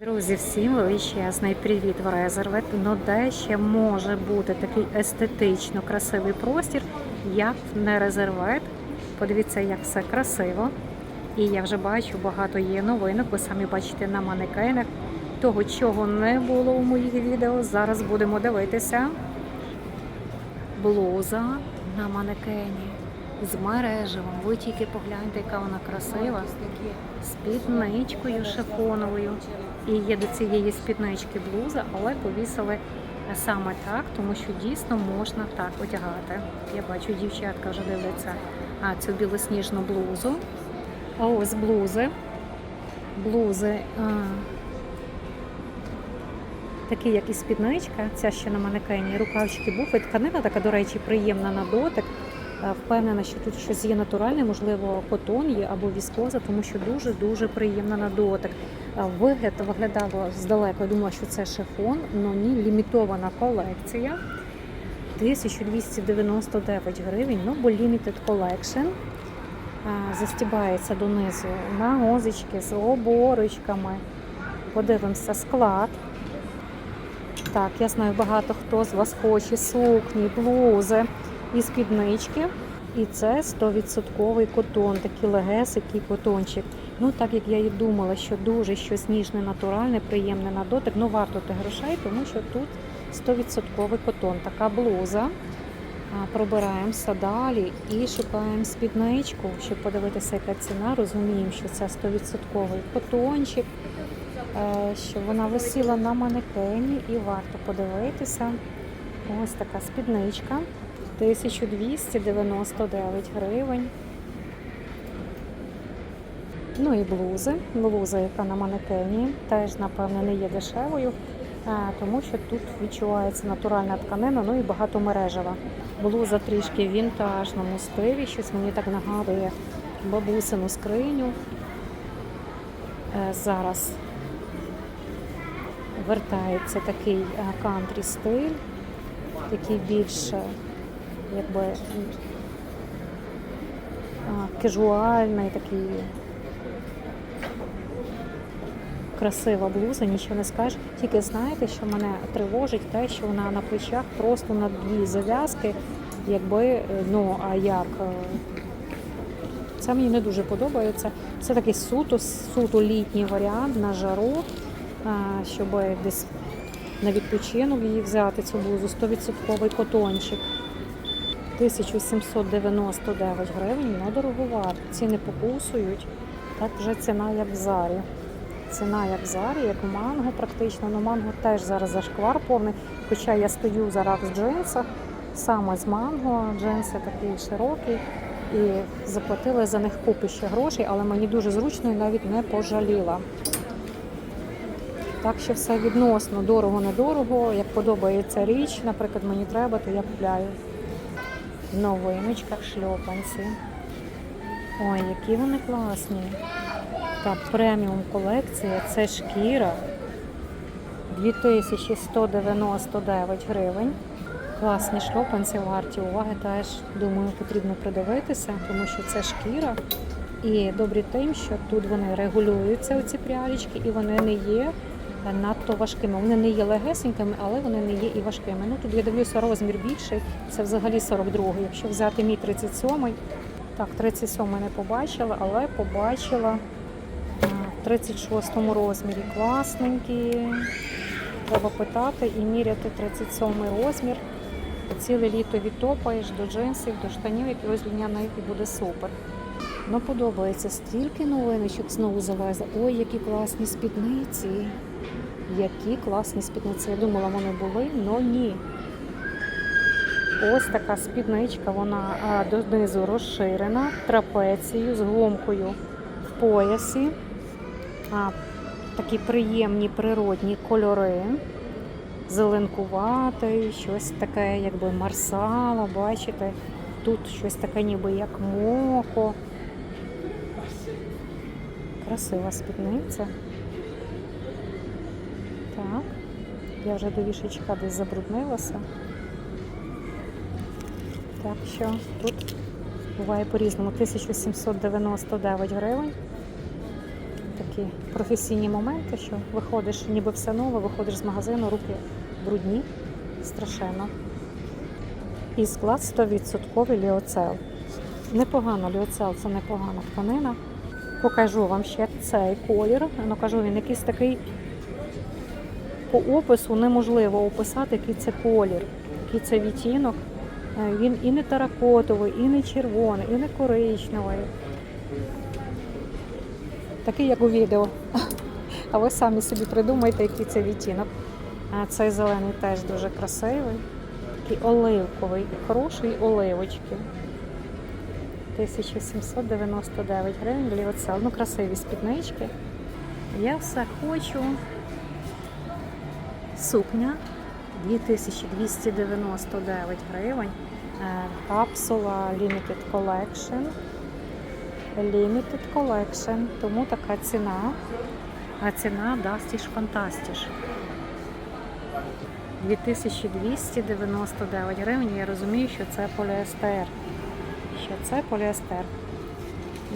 Друзі, всім величезний привіт в Резервет. Ну де ще може бути такий естетично красивий простір, як не резервет. Подивіться, як все красиво. І я вже бачу, багато є новинок. Ви самі бачите на манекенах. Того, чого не було у моїх відео, зараз будемо дивитися. Блуза на манекені з мережевом. Ви тільки погляньте, яка вона красива. З спідничкою шифоновою. І є до цієї спіднички блуза, але повісили саме так, тому що дійсно можна так одягати. Я бачу, дівчатка вже дивляться а, цю білосніжну блузу. А ось блузи. Блузи. А, такі, як і спідничка, ця ще на манекені, рукавчики буфи. Тканина така, до речі, приємна на дотик. Е, Впевнена, що тут щось є натуральне, можливо, котон є або віскоза, тому що дуже-дуже приємна на дотик. Е, Вигляд виглядало здалеку, я думала, що це шифон, але ні, лімітована колекція. 1299 гривень, ну, бо limited collection. Е, Застібається донизу на гозочки з оборочками. Подивимося склад. Так, я знаю, багато хто з вас хоче сукні, блузи і спіднички. І це 100% котон, такий легесикий котончик. Ну, так як я і думала, що дуже щось ніжне, натуральне, приємне на дотик, ну варто тих грошей, тому що тут 100% котон. Така блуза. Пробираємося далі і шукаємо спідничку, щоб подивитися, яка ціна. Розуміємо, що це 100% котончик, е, що вона висіла на манекені і варто подивитися. Ось така спідничка. 1299 гривень. Ну і блузи. Блуза, яка на манекені, теж, напевне, не є дешевою, тому що тут відчувається натуральна тканина, ну і багато мережева. Блуза трішки в вінтажному стилі, щось мені так нагадує бабусину скриню. Е, Зараз вертається такий е, кантрі стиль, такий більше якби кежуальний, такий красива блуза, нічого не скажеш. Тільки знаєте, що мене тривожить те, що вона на плечах просто на дві зав'язки, якби, е, ну, а як. е, Це мені не дуже подобається. Це такий суто, суто літній варіант на жару, щоб десь на відпочинок її взяти цю блузу, 100% котончик. 1799 гривень, ну дороговато. Ціни покусують. Так вже ціна як в зарі. Ціна як в зарі, як манго практично. Ну манго теж зараз зашквар повний. Хоча я стою зараз в джинсах, саме з манго, джинси такі широкі. І заплатили за них купи ще грошей, але мені дуже зручно і навіть не пожаліла. Так що все відносно дорого-недорого. Як подобається річ, наприклад, мені треба, то я купляю. В новиночках шльопанці. Ой, які вони класні. Так, преміум колекція. Це шкіра. 2199 гривень. Класні шльопанці варті уваги. Теж, думаю, потрібно придивитися, тому що це шкіра. І добрі тим, що тут вони регулюються, оці прялічки, і вони не є надто важкими. Вони не є легесенькими, але вони не є і важкими. Ну тут я дивлюся розмір більший, це взагалі 42-й. Якщо взяти мій 37-й, так, 37-й не побачила, але побачила в 36-му розмірі. Класненькі. Треба питати і міряти 37-й розмір. Ціле літо відтопаєш до джинсів, до штанів, якогось льняних і буде супер. Ну, подобається стільки новиночок знову залазить. Ой, які класні спідниці. Які класні спідниці. Я думала, вони були, але ні. Ось така спідничка, вона а, донизу розширена, трапецією з гумкою в поясі. А, такі приємні природні кольори. Зеленкуватий, щось таке, якби марсала, бачите? Тут щось таке, ніби як моко. Красива спідниця. Так, я вже до вішечка десь забруднилася. Так що тут буває по-різному. 1799 гривень. такі професійні моменти, що виходиш ніби все нове, виходиш з магазину, руки брудні, страшенно. І склад 100% ліоцел. Непогано ліоцел, це непогана тканина. Покажу вам ще цей колір. Ну кажу, він якийсь такий по опису неможливо описати, який це колір, який це відтінок. Е, Він і не таракотовий, і не червоний, і не коричневий. Такий, як у відео. А ви самі собі придумайте, який це відтінок. Цей зелений теж дуже красивий. Такий оливковий, хороший оливочки. 1799 гривень лівоцел. Ну, красиві спіднички. Я все хочу. Сукня 2299 гривень. Е, Капсула Limited Collection. Limited Collection. Тому така ціна. А ціна Дастіш Фантастіш. 2299 гривень. Я розумію, що це поліестер. Що це поліестер.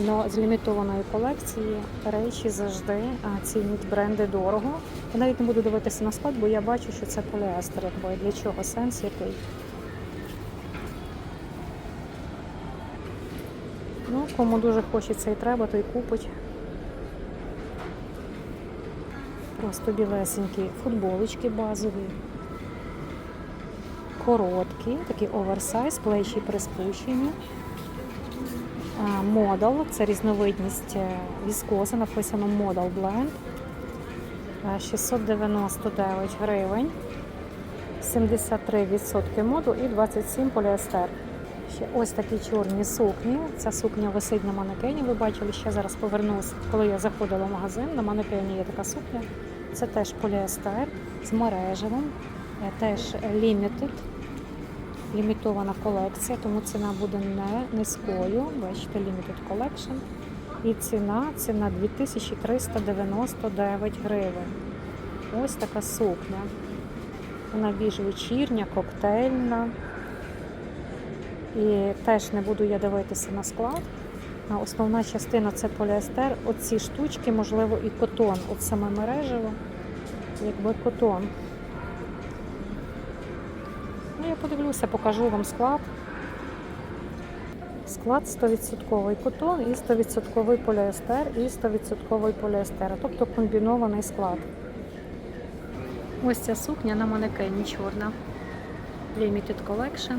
Но з лімітованої колекції речі завжди цінять бренди дорого. Я навіть не буду дивитися на склад, бо я бачу, що це поліестер. Якби для чого сенс який. Ну, кому дуже хочеться і треба, то й купить. Просто білесенькі футболочки базові. Короткі, такі оверсайз, плечі приспущені. Модал, це різновидність е, віскози, написано Model Blend. 699 гривень, 73% моду і 27 поліестер. Ще ось такі чорні сукні. Ця сукня висить на манекені. Ви бачили, ще зараз повернусь, коли я заходила в магазин. На манекені є така сукня. Це теж поліестер з мережевим, е, теж limited лімітована колекція, тому ціна буде не низькою. Бачите, Limited Collection. І ціна ціна 2399 гривень. Ось така сукня. Вона більш вечірня, коктейльна. І теж не буду я дивитися на склад. Основна частина це поліестер. Оці штучки, можливо, і котон. От саме мережево, якби котон. Ну, я подивлюся, покажу вам склад. Склад 100% котон і 100% поліестер і 100% поліестер, тобто комбінований склад. Ось ця сукня на манекені чорна. Limited Collection.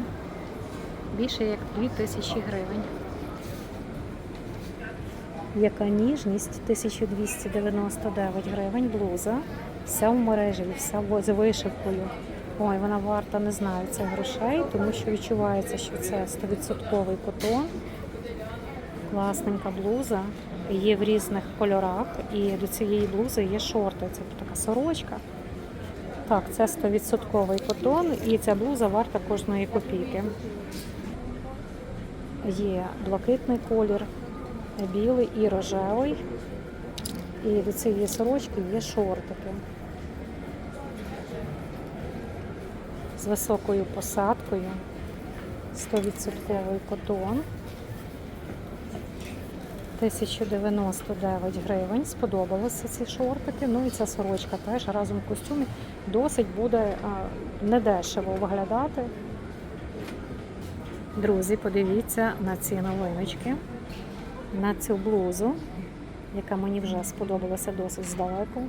Більше як 2000 гривень. Яка ніжність 1299 гривень, блуза. Вся в мережі, вся з вишивкою. Ой, вона варта, не знаю, це грошей, тому що відчувається, що це 100% котон. Класненька блуза. Є в різних кольорах. І до цієї блузи є шорти. Це така сорочка. Так, це 100% котон, і ця блуза варта кожної копійки. Є блакитний колір, білий і рожевий. І до цієї сорочки є шортики. З високою посадкою, 100% котон. 1099 гривень. Сподобалися ці шортики. Ну і ця сорочка теж разом в костюмі досить буде недешево виглядати. Друзі, подивіться на ці новиночки, на цю блузу, яка мені вже сподобалася досить здалеку.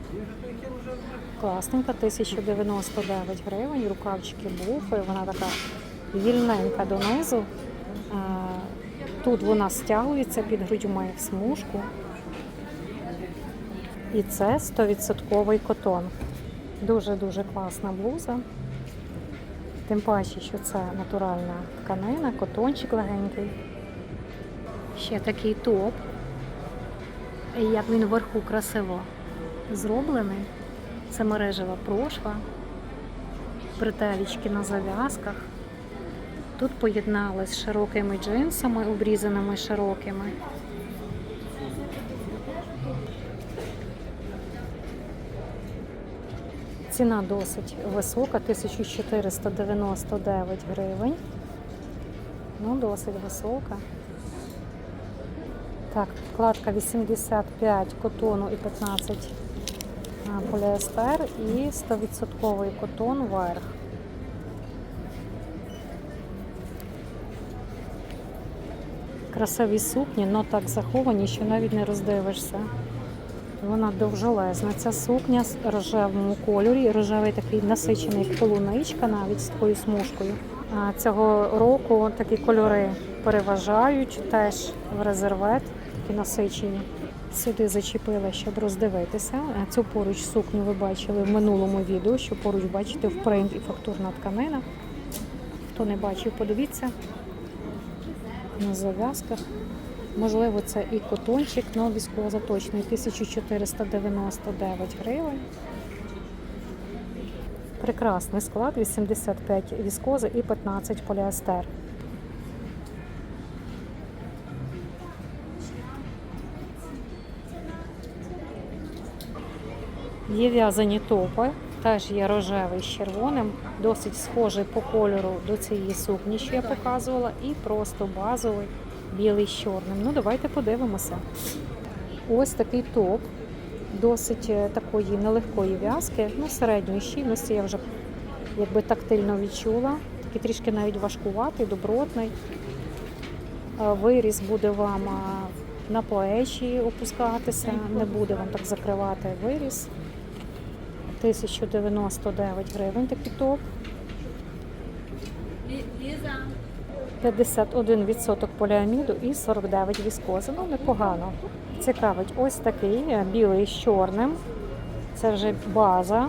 Класненька, 1099 гривень, рукавчики буфи, вона така вільненька донизу. Тут вона стягується під грудьми в смужку. І це 100% котон. Дуже-дуже класна блуза. Тим паче, що це натуральна тканина, котончик легенький. Ще такий топ. Як він вверху красиво зроблений. Це мережева прошва, бретелічки на зав'язках. Тут поєднали з широкими джинсами, обрізаними широкими. Ціна досить висока, 1499 гривень. Ну, досить висока. Так, вкладка 85 котону і 15 а, поліестер і 100% котон верх. Красиві сукні, але так заховані, що навіть не роздивишся. Вона довжелезна. Ця сукня з рожевому кольорі. Рожевий такий насичений полуничка, навіть з такою смужкою. Цього року такі кольори переважають теж в резервет, такі насичені. Сюди зачепила, щоб роздивитися. Цю поруч сукню ви бачили в минулому відео, що поруч бачите в принт і фактурна тканина. Хто не бачив, подивіться на зав'язках. Можливо, це і котончик, але військово точний 1499 гривень. Прекрасний склад, 85 віскози і 15 поліестер. Є в'язані топи, теж є рожевий з червоним, досить схожий по кольору до цієї сукні, що я показувала, і просто базовий білий з чорним. Ну, давайте подивимося. Ось такий топ, досить е, такої нелегкої в'язки, ну, середньої щільності я вже якби тактильно відчула. Такий трішки навіть важкуватий, добротний. Е, Виріз буде вам е, на плечі опускатися, не буде вам так закривати виріз. 1099 гривень такий топ. 51% поліаміду і 49 віскози. Ну, непогано. Цікавить, ось такий е, білий з чорним. Це вже база.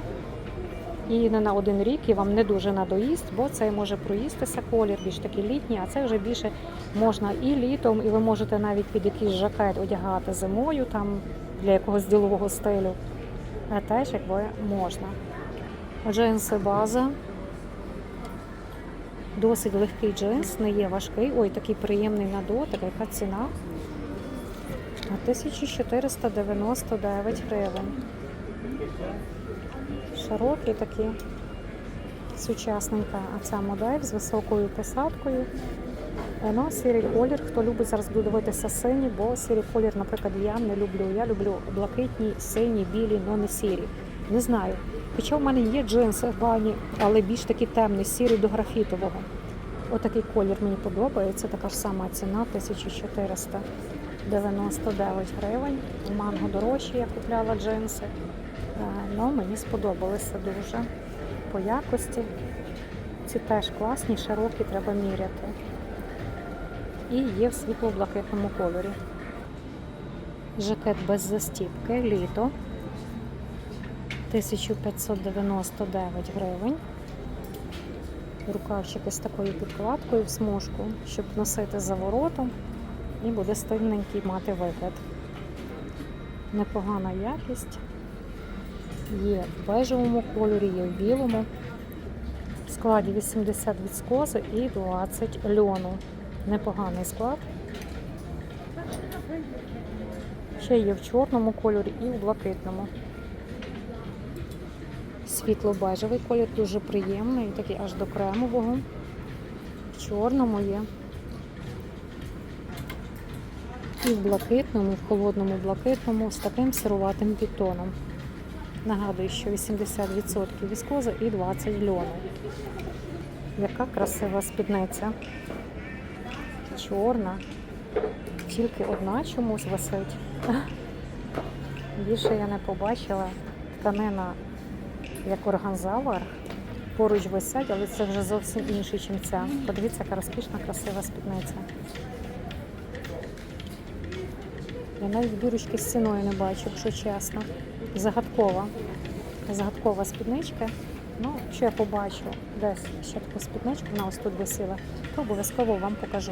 І не на один рік, і вам не дуже надоїсть, бо це може проїстися колір, більш такий літній, а це вже більше можна і літом, і ви можете навіть під якийсь жакет одягати зимою, там для якогось ділового стилю. Теж якби можна. Джинси база. Досить легкий джинс, не є важкий. Ой, такий приємний на дотик. Яка ціна? 1499 гривень. Широкі такі, сучасненька. А ця модель з високою посадкою. Ну, сірий колір. Хто любить зараз буду дивитися синій, бо сірий колір, наприклад, я не люблю. Я люблю блакитні, сині, білі, але не сірі. Не знаю. Хоча в мене є джинси в бані, але більш такі темні, сірий до графітового. Отакий колір мені подобається. Така ж сама ціна 1499 гривень. У манго дорожчі я купляла джинси. Е, Ну, мені сподобалися дуже по якості. Ці теж класні, широкі, треба міряти. І є в світло-блакитному кольорі. Жакет без застіпки, літо. 1599 гривень. Рукавчики з такою підкладкою в смужку, щоб носити за воротом і буде стильненький мати вигляд. Непогана якість. Є в бежевому кольорі, є в білому. В складі 80 віскози і 20 льону. Непоганий склад. Ще є в чорному кольорі і в блакитному. Світло-бежевий колір дуже приємний, такий аж до кремового. В чорному є. І в блакитному, в холодному блакитному з таким сируватим підтоном. Нагадую, що 80% віскоза і 20 льону. Яка красива спідниця. Чорна. Тільки одна чомусь висить. Більше я не побачила. Тканина як органза верх. Поруч висять, але це вже зовсім інший, ніж ця. Подивіться, яка розкішна, красива спідниця. Я навіть бірочки з ціною не бачу, якщо чесно. Загадкова. Загадкова спідничка. Ну, що я побачу десь ще таку спідничку, вона ось тут висіла, то обов'язково вам покажу.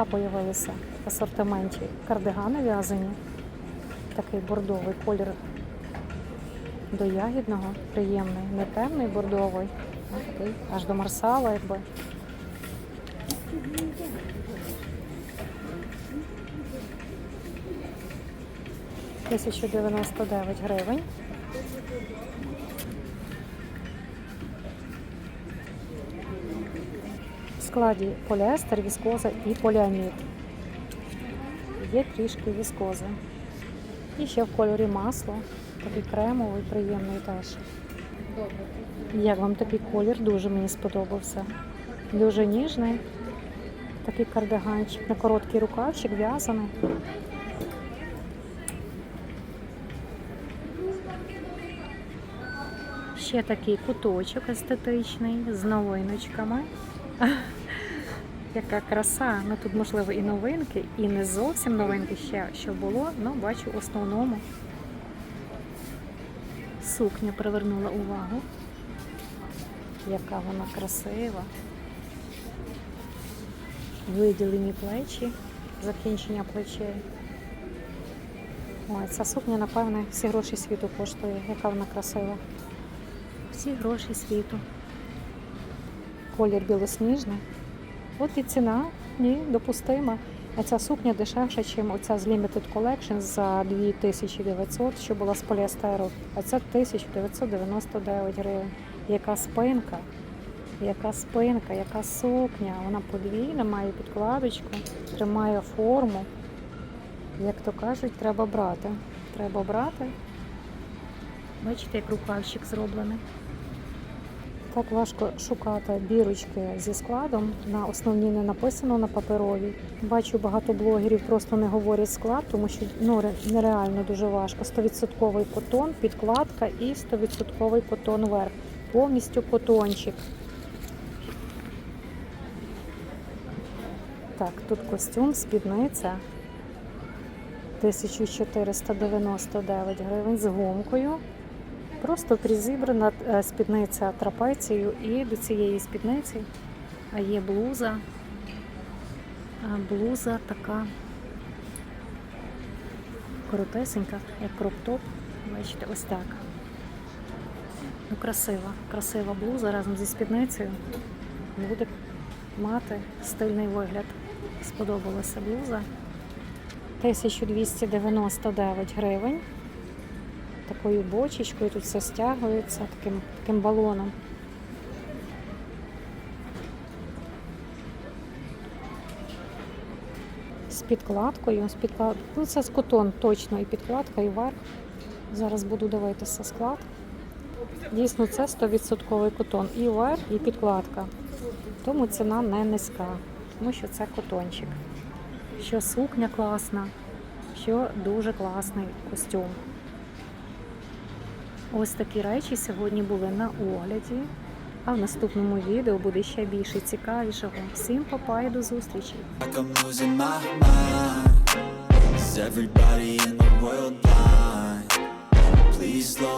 А появилися в асортименті кардигани в'язані. Такий бордовий колір до ягідного, приємний, не темний бордовий, такий аж до марсала, якби. Тисячу гривень. Складі поліестер, віскоза і поліамід. є трішки віскози. І ще в кольорі масло, такий кремовий, приємний теж. Як вам такий колір? Дуже мені сподобався. Дуже ніжний. Такий кардиганчик на короткий рукавчик в'язаний. Ще такий куточок естетичний з новиночками. Яка краса. Ну тут, можливо, і новинки, і не зовсім новинки ще, що було, але бачу в основному. Сукня привернула увагу. Яка вона красива. Виділені плечі, закінчення плечей. Ой, ця сукня, напевне, всі гроші світу коштує. Яка вона красива. Всі гроші світу. Колір білосніжний. От і ціна, ні, допустима. А ця сукня дешевша, ніж оця з Limited Collection за 2900, що була з поліестеру. А це 1999 гривень. Яка спинка, яка спинка, яка сукня. Вона подвійна, має підкладочку, тримає форму. Як то кажуть, треба брати. Треба брати. Бачите, як рукавчик зроблений. Так важко шукати бірочки зі складом. На основні не написано на паперовій. Бачу, багато блогерів просто не говорять склад, тому що ну, нереально дуже важко. 100% котон, підкладка і 100% котон верх. Повністю котончик. Так, тут костюм, спідниця. 1499 гривень з гумкою. Просто призібрана е, спідниця трапецією і до цієї спідниці є блуза. Блуза така коротесенька, як кроп-топ. Бачите, ось так. Ну, красива, красива блуза разом зі спідницею. Буде мати стильний вигляд. Сподобалася блуза. 1299 гривень такою бочечкою, тут все стягується таким, таким балоном. З підкладкою, з підклад... ну, це з котон точно і підкладка, і верх. Зараз буду дивитися склад. Дійсно, це 100% котон. І верх, і підкладка. Тому ціна не низька, тому що це котончик. Що сукня класна, що дуже класний костюм. Ось такі речі сьогодні були на огляді. А в наступному відео буде ще більше цікавішого. Всім папа і до зустрічі! Is.